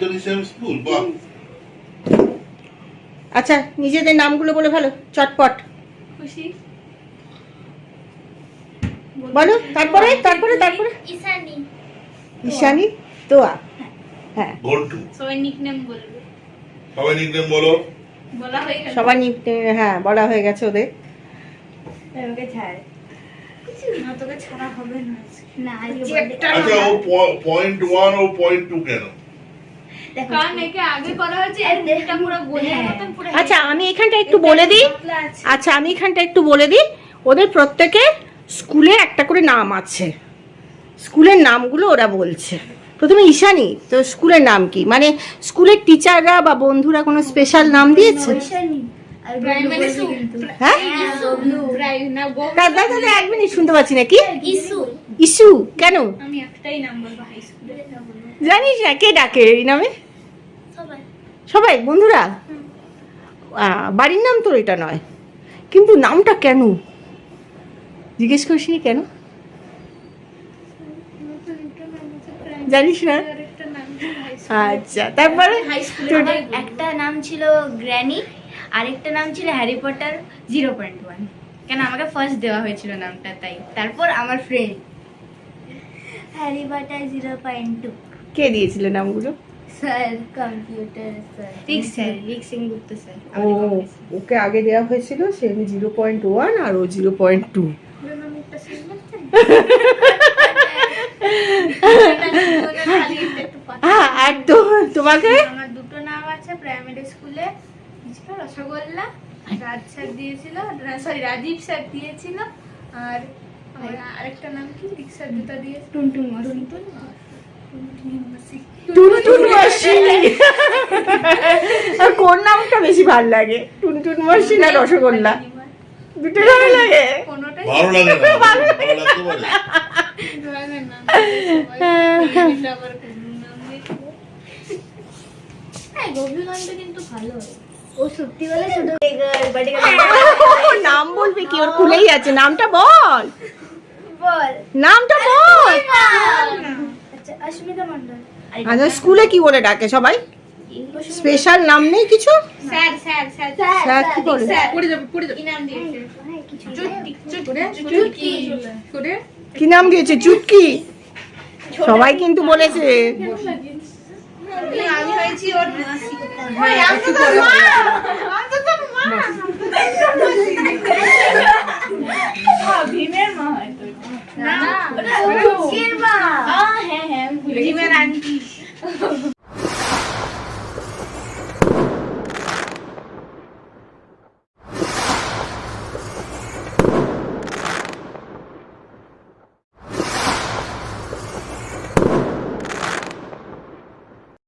চারজনই same school বাহ। আচ্ছা নিজেদের নামগুলো বলে ভালো চটপট। খুশি? বলো তারপরে তারপরে তারপরে। ঈশানী। ঈশানী তোয়া হ্যাঁ। ঘন্টু সবাই নিকনেম বলবে। সবাই নিকনেম বলো। বলা হয়ে গেল সবার নিকনে- হ্যাঁ বলা হয়ে গেছে ওদের। ওকে ছাড়। না তোকে ছাড়া হবে না না আজকে আচ্ছা o point one o point two কেন? আচ্ছা আমি এখানটা একটু বলে দিই। আচ্ছা আমি এখানটা একটু বলে দিই। ওদের প্রত্যেকে স্কুলে একটা করে নাম আছে। স্কুলের নামগুলো ওরা বলছে। প্রথমে ঈশানী তো স্কুলের নাম কি? মানে স্কুলের টিচাররা বা বন্ধুরা কোনো স্পেশাল নাম দিয়েছে? হ্যাঁ? দাদা দাদা এক মিনিট শুনতে পাচ্ছি না কি? ইস্যু কেন? জানিস না কে ডাকে এই নামে? সবাই। বন্ধুরা? বাড়ির নাম তোর এটা নয় কিন্তু নামটা কেন? জিজ্ঞেস করিসনি কেন? জানিস না? আচ্ছা তারপরে? একটা নাম ছিল গ্র্যানি আরেকটা নাম ছিল Harry Potter zero point one. কেন আমাকে ফার্স্ট দেওয়া হয়েছিল নামটা তাই। তারপর আমার friend Harry Potter zero point two. কে দিয়েছিল নামগুলো? Sir computer sir. Rick sir Rick Sengupta sir ও ওকে আগে দেওয়া হয়েছিল সে জিরো পয়েন্ট ওয়ান আর ও জিরো পয়েন্ট টু। হ্যাঁ তোমাকে? আমার দুটো নাম আছে প্রাইমারি স্কুলে রসগোল্লা রাজ স্যার দিয়েছিল সরি রাজীব স্যার দিয়েছিল আর আরেকটা নাম কি? রিক্সার জুতা দিয়েছিল টুনটুন টুনটুন মাসি। আর কোন নামটা বেশি ভালো লাগে? টুনটুন মাসি না রসগোল্লা? দুটো ভালো লাগে? লাগে লাগে না। হ্যাঁ গোপীগঞ্জ কিন্তু ভালো ও সত্যি বলে ছোট নাম বলবি কি? ওর খুলেই আছে। নামটা বল। বল। নামটা বল। আচ্ছা অস্মিতা মন্ডল আচ্ছা স্কুলে কি বলে ডাকে সবাই? স্পেশাল নাম নেই কিছু? স্যার স্যার স্যার স্যার কি বলে? পড়ে যাবে পড়ে যাবে। নাম দিয়েছে? কিছু চুটকি চুটকি করে কি নাম দিয়েছে? চুটকি। সবাই কিন্তু বলেছে। আমি হয়েছি ওর মাসি না কিরবা হ্যাঁ হ্যাঁ ভীমের আন্টি।